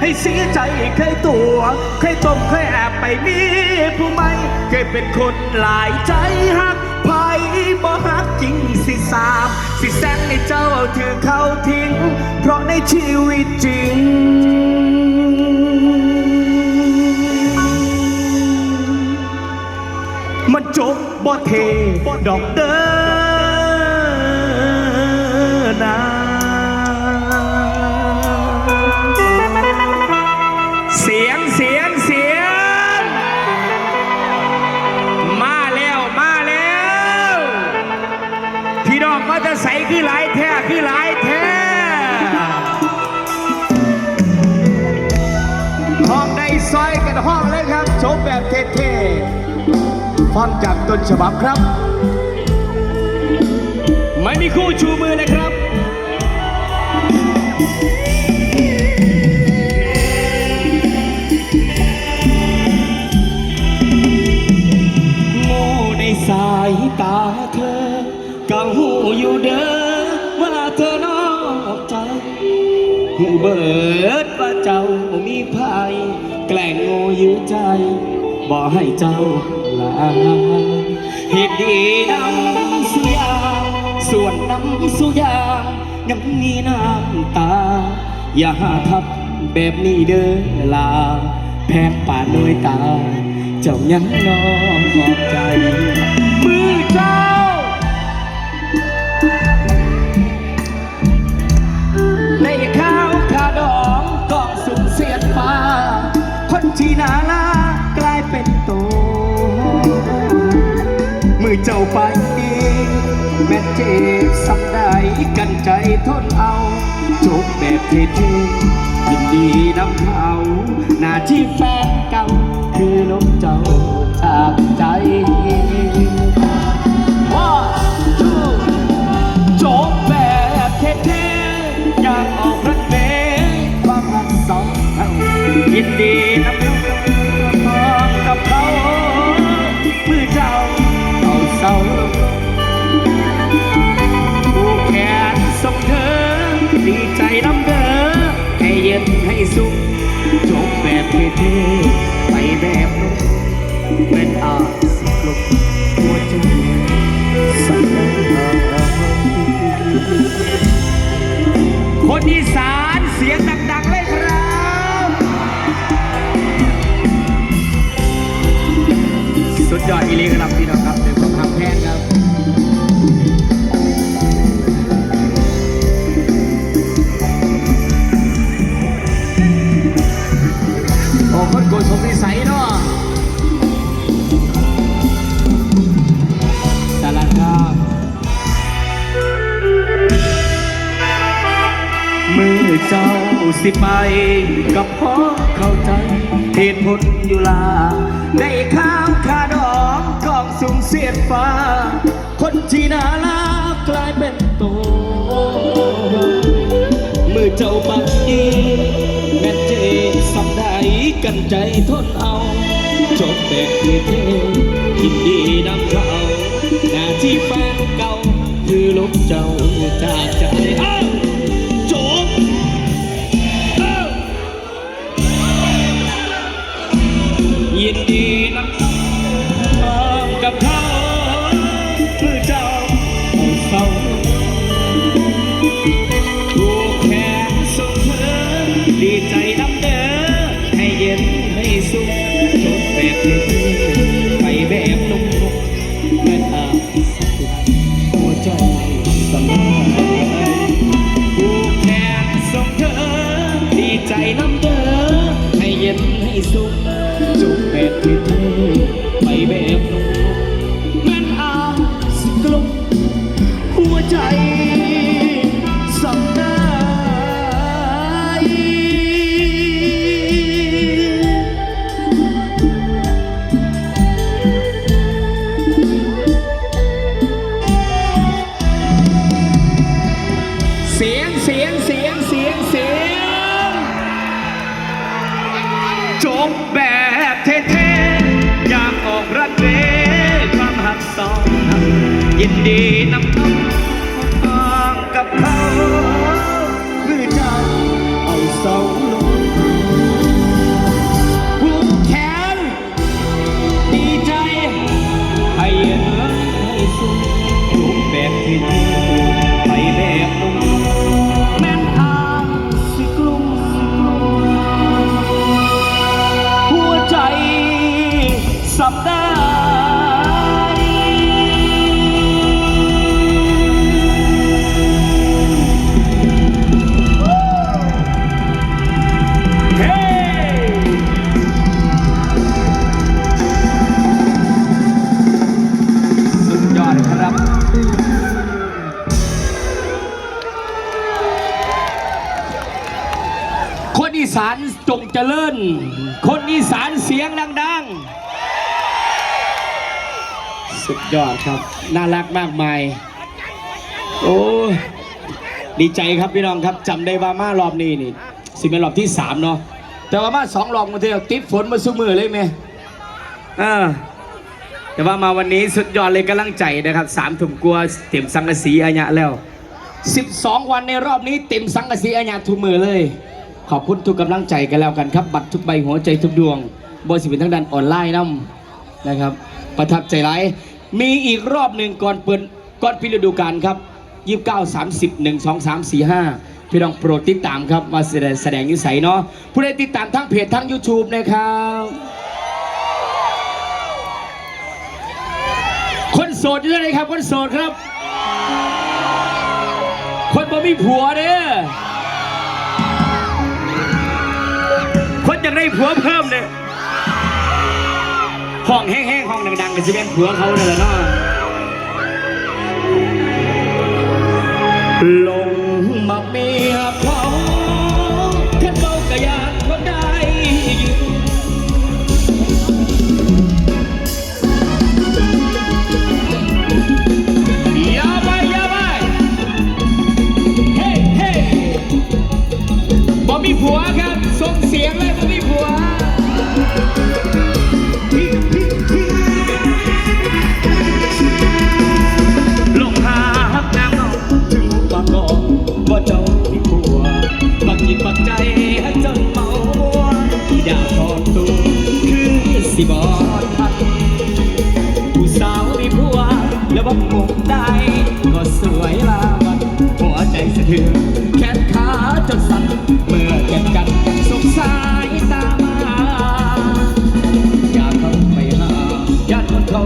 ให้เสียใจเคยตัวเคยตมเคยแอบไปมีผู้ไม่เคยเป็นคนหลายใจหักไผบ่หักจริงสิสามสิแซงให้เจ้าเอาถือเขาทิ้ง เพราะในชีวิตจริงมันจบบ่เทดอกเด้อนะ นฉบับครับ ไม่มีคู่ชูมือเลยครับโง่ในสายตาเธอก็หูอยู่เด้อว่าเธอนอกใจหูเบิดว่าเจ้ามีภัยแกล้งโง่อยู่ใจบ่ให้เจ้าลา เหตุดีนำสุยางส่วนนำสุยางยังมีน้ำตา อย่าหาทับแบบนี้เด้อลา แพงป่านด้วยตา เจ้ายังนองขอบใจ มือเจ้าในข้าวขาดองกองสูงเสียดฟ้า คนที่นาลากลายเป็นโต เจ้าไปเองแม่เจ็บสักได้กันใจทนเอาจบแบบเท่ๆยินดีนำเขาหน้าที่แฟนเก่าคือลบเจ้าจากใจ One, two, จบแบบเท่ๆอยากออกรถเมล์ความรักสองเท่ายินดีนำพ เอา สิไปกับพ่อเข้าใจเหตุผลอยู่ลาได้ข้าวคาดองกองสูงเสียดฟ้า คนที่น่ารักกลายเป็นโตมือเจ้าปักยีแม่เจสำได้กันใจทนเอา จบแบบเท่ๆยินดีนำเขาหน้าที่แฟนเก่า คือลบเจ้าจากใจ ไปแบบนุ่มๆเมือนอาสักหัวใจสลายถูกแขนส่งเธอ ดีใจน้ำเดอให้เย็นให้สุขจบแบบเท่ๆไปแบบนุ่มๆเมือนอาสักลมหัวใจำยินดี คนอีสานเสียงดังๆ สุดยอดครับ น่ารักมากมาย โอ้ดีใจครับพี่น้องครับจำได้ว่ามารอบนี้นี่สิเป็นรอบที่สามเนาะแต่ว่ามาสองรอบมาเทียวติดฝนมาสู้มือเลยไหมอ่าแต่ว่ามาวันนี้สุดยอดเลยกำลังใจนะครับสามถุงกลัวเต็มสังกะสีอัญะแล้ว 12 วันในรอบนี้เต็มสังกะสีอัญญะทุกมือเลย ขอบคุณทุกกำลังใจกันแล้วกันครับ บัตรทุกใบหัวใจทุกดวงบนสิเป็นทั้งด้านออนไลน์นํนะครับ ประทับใจร้ายมีอีกรอบหนึ่งก่อนเปิดก่อนพิฤดูกาลครับ29 30 1 2 3 4 5 พี่น้องโปรดติดตามครับมาแสดงแสดงนิสัยเนาะผู้ใดติดตามทั้งเพจทั้ง YouTube นะครับคนโสดอยู่ไหนครับคนโสดครับ คนบ่มีผัวเด้อ คนอยากได้ผัวเพิ่มเนี่ยห้องแห้งๆห้องดังๆก็จะเป็นผัวเขาเนี่ยแหละเนาะลง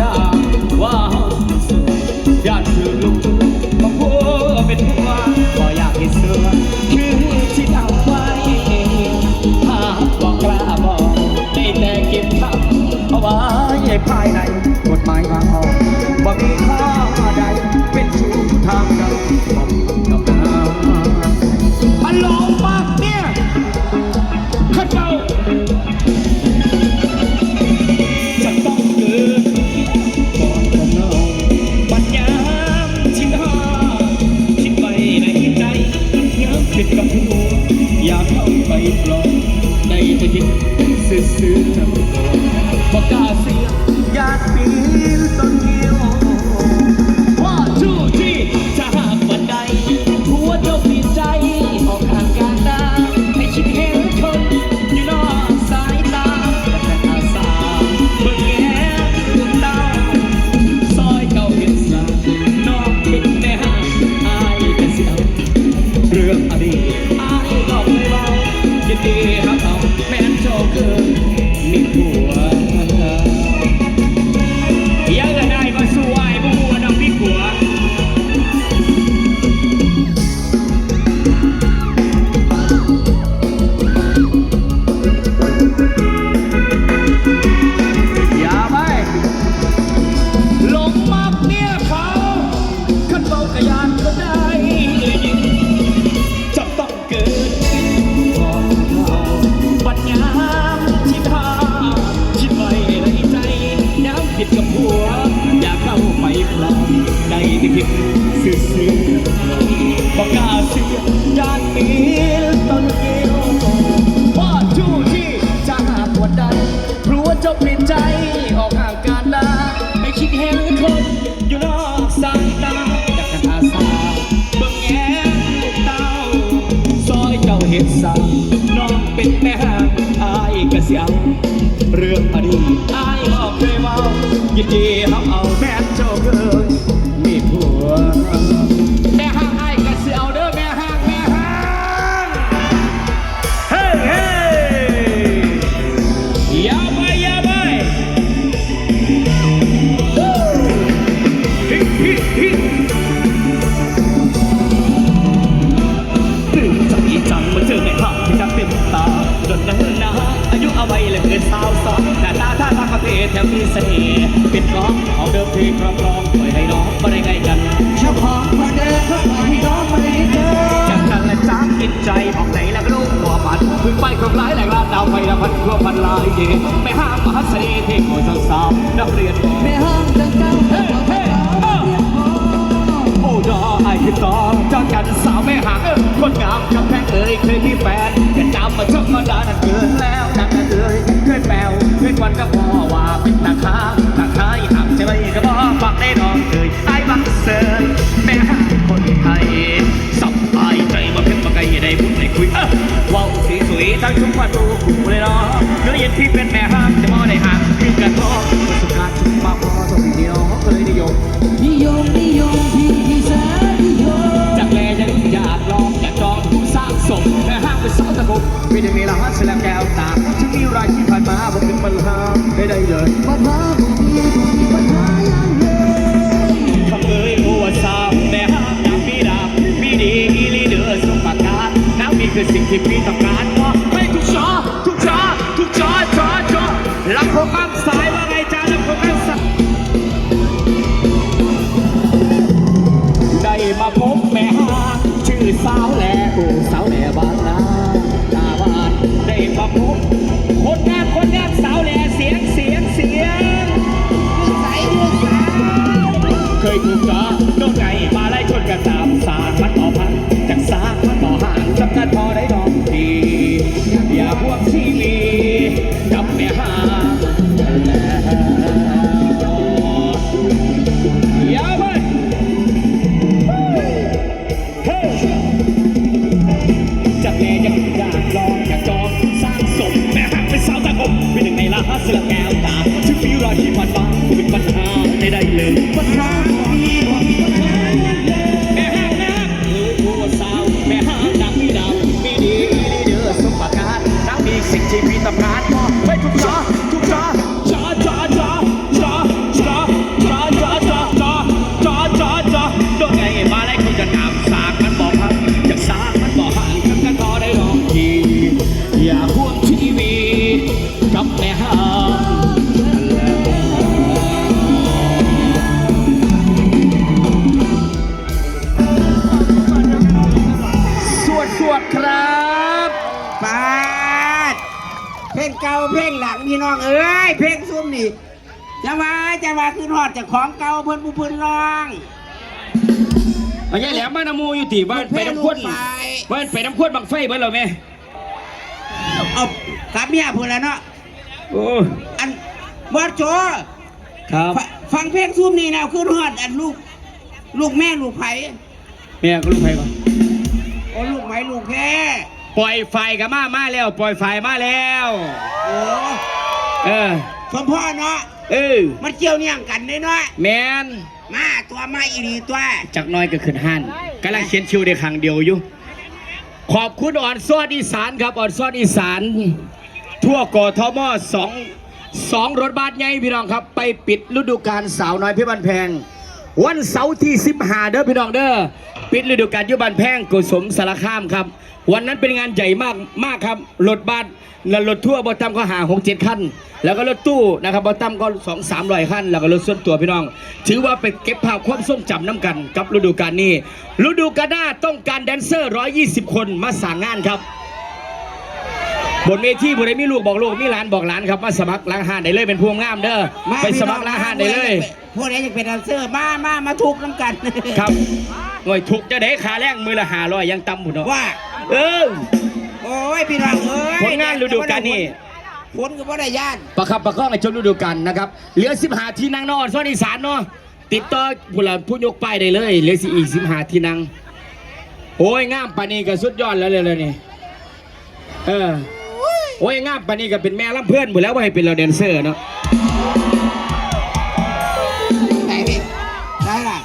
ญา จ้าเปลี่ยนใจออกห่างกันลาไม่คิดเห็นคนอยู่นอกสายตาอยากกันอาสาเบิ่งแง่เต้าซอยเจ้าเห็นสาน้องเป็นแม่ห่างอายกระเสียงเรื่องอดีตอายบอกเลยว่ายินดีายแหล่งลาดดาวไฟละพันทั่วพันลายเย่ไม่ห้ามมหัศนีเทคโนสาวนักเรียนแม่ห้างดังเก่าเฮ้เฮ้อโอ้ดอไอ้คือต่อจากกันสาวไม่ห่างเออคนงามกำแพงเอ่ยเคยมีแฟนแต่จำมาชอบมาดานั่นเกินแล้วนั่นเอ่ยเคยแปลวเคยวันก็พอว่าเป็นตาค้าตาค้าหักใช่ไหมก็บอกฟังได้น้องเอ่ยไอ้บังเซิร์แม่ห่างคนไทยสับไอ้ใจมาเพ่งมาไกลได้พูดได้คุยเออว้าวสี สวยทั้งชุมว่าดูคู่เลยเนาะเนื้อเย็นที่เป็นแม่ห้างจะมอได้ห่างคือกันพอประสบการณ์มาพอต้องเดียวเคยนิยมนิยมนิยมพี่ที่แสนนิยมจากแลยังอยากลองอยากจองผู้สร้างสมแม่ห้างเป็นสาวตะกุกไม่ได้มีรหัสแลมแก้วตาถึงมีรายที่ผ่านมาบอกเป็นปัญหาไม่ได้เลยปัญหาบ่มีบ่มีปัญหาอย่างเลยคำเอ่ยโอวสาวแม่ห้างอยากมีดาบมีดีอีลีเดอร์สมประการน้ำมีคือสิ่งที่พี่ต้องการ ลำโพงข้างซ้ายว่าไงจ้าลำโพงข้างซ้ายได้มาพบแม่ห้างชื่อสาวแหล่โอ้สาวแหล่บ้านนาตาบานได้มาพบคนงานคนงานสาวแหล่เสียงเสียงเสียงเคยถูกจ้าโดนไงมาไล่ชนกันตามสาพันต่อพันจากสาพันต่อห่างจำกันพอได้ดอกดีอย่าพวก สิ่งที่มีตำนานพอไปทุกจอทุกจอจอจอจอจอจอจอจอจอจอจอจอจอโดนไงมาไล่คนจะนำสากมันบอกพังจากสากมันบอกห่างกันกันพอได้ลองทีอย่าพ่วงทีวีกับแม่ห้าสวดสวดครับปาด เพลงเก่าเพลงหลังพี่น้องเอ้ยเพลงซุ่มนี่จะว่าจะว่าคือฮอดจากของเก่าเพิ่นผู้เพิ่นร้องเอาใหญ่แหลมมานำมูอยู่ตีบ้านไปน้ำข้นไปบ้านไปน้ำข้นบังไฟเบิ้ลเราไหมเอากับเมียเพิ่นแล้วเนาะโอ้อันบอสโจครับฟฟังเพลงซุ่มนี่แนวคือฮอดอันลูกลูกแม่ลูกไผแม่ก็ลูกไฟก่อนโอ้ลูกไผลูกแพ้ ปล่อยไฟกับมามาแล้ว ปล่อยไฟมาแล้ว โอ้เออ สมพ่อเนาะเออ มันเกี่ยวเนี่ยงกันเด้เนาะแมนมาตัวมาอีหลีตัวจากน้อยก็ขึ้นหันกำลังเขียนชิวในครั้งเดียวอยู่ ขอบคุณอ่อนซอดอีสานครับอ่อนซอดอีสาน ทั่วกทมสองสองรถบัสใหญ่พี่น้องครับ ไปปิดฤดูกาลสาวน้อยเพี่บันแพง วันเสาร์ที่15เด้อพี่น้องเด้อ ปิดฤดูกาลยุบันแพงกุศลสารคามครับ วันนั้นเป็นงานใหญ่มากมากครับรถบัสและรถทั่วบอตัมก็หาหกเจ็ดคันแล้วก็รถตู้นะครับบอตัมก็สองสามร้อยคันแล้วก็รถส่วนตัวพี่น้อง ถือว่าเป็นเก็บภาพความทรงจำน้ำกันกับฤดูกาลนี้ฤดูกาลหน้าต้องการแดนเซอร์ร้อยี่สิบคนมาสั่งงานครับ บนเวทีผู้ใดมีลูกบอกลูกมีหลานบอกหลานครับมาสมัครล้างหานได้เลยเป็นพวงงามเด้อไปสมัครล้างหานได้เลยพวกนี้จะเป็นแดนเซอร์มามามาทุกน้ำกันครับหน่วยถูกจะได้ขาแรงมือละหาร้อยยังต่ำหมดเนาะว่าเออโอ้ยพี่น้องเอ้ยผลงานฤดูกาลนี้ผลก็บ่ได้ย่านประคับประคองในชมฤดูกาลนะครับเหลือสิบหาที่นั่งนอนส่วนอีสานเนาะติดต่อผู้ละผู้ยกป้ายได้เลยเหลือสิอีกสิบหาที่นั่งโอ้ยงามปานนี้ก็สุดยอดแล้วเลยเลยนี่เออ โอ้ยงามปานนี้ก็เป็นแม่ลำเพื่อนหมดแล้วว่าให้เป็นเราแดนเซอร์เนาะไหนพี่ได้ล่ะ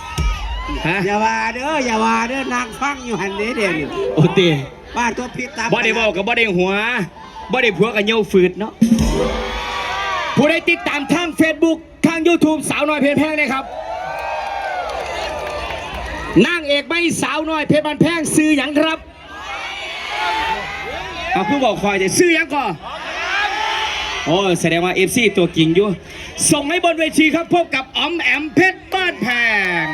ฮะอย่าว่าเด้ออย่าว่าเด้อนางฟังอยู่หันเด้เดี๋ยวนี้โอ้ตีบ้านตัวพิษตามบ่ได้บอกกับบ่ได้หัวบ่ได้ผัวกับเหยี่ยวฝืดเนาะผู้ใดติดตามทาง Facebook ทาง YouTube สาวน้อยเพชรแพงนะครับนางเอกไม่สาวน้อยเพชรบันแพงซื้อหยังครับ เอาผู้บอกคอยแต่ซื้อยังก่อนโอ้แสดงว่าเอฟซีตัวกิ่งอยู่ ส่งให้บนเวทีครับพบกับอ๋อมแอมเพชรบ้านแพง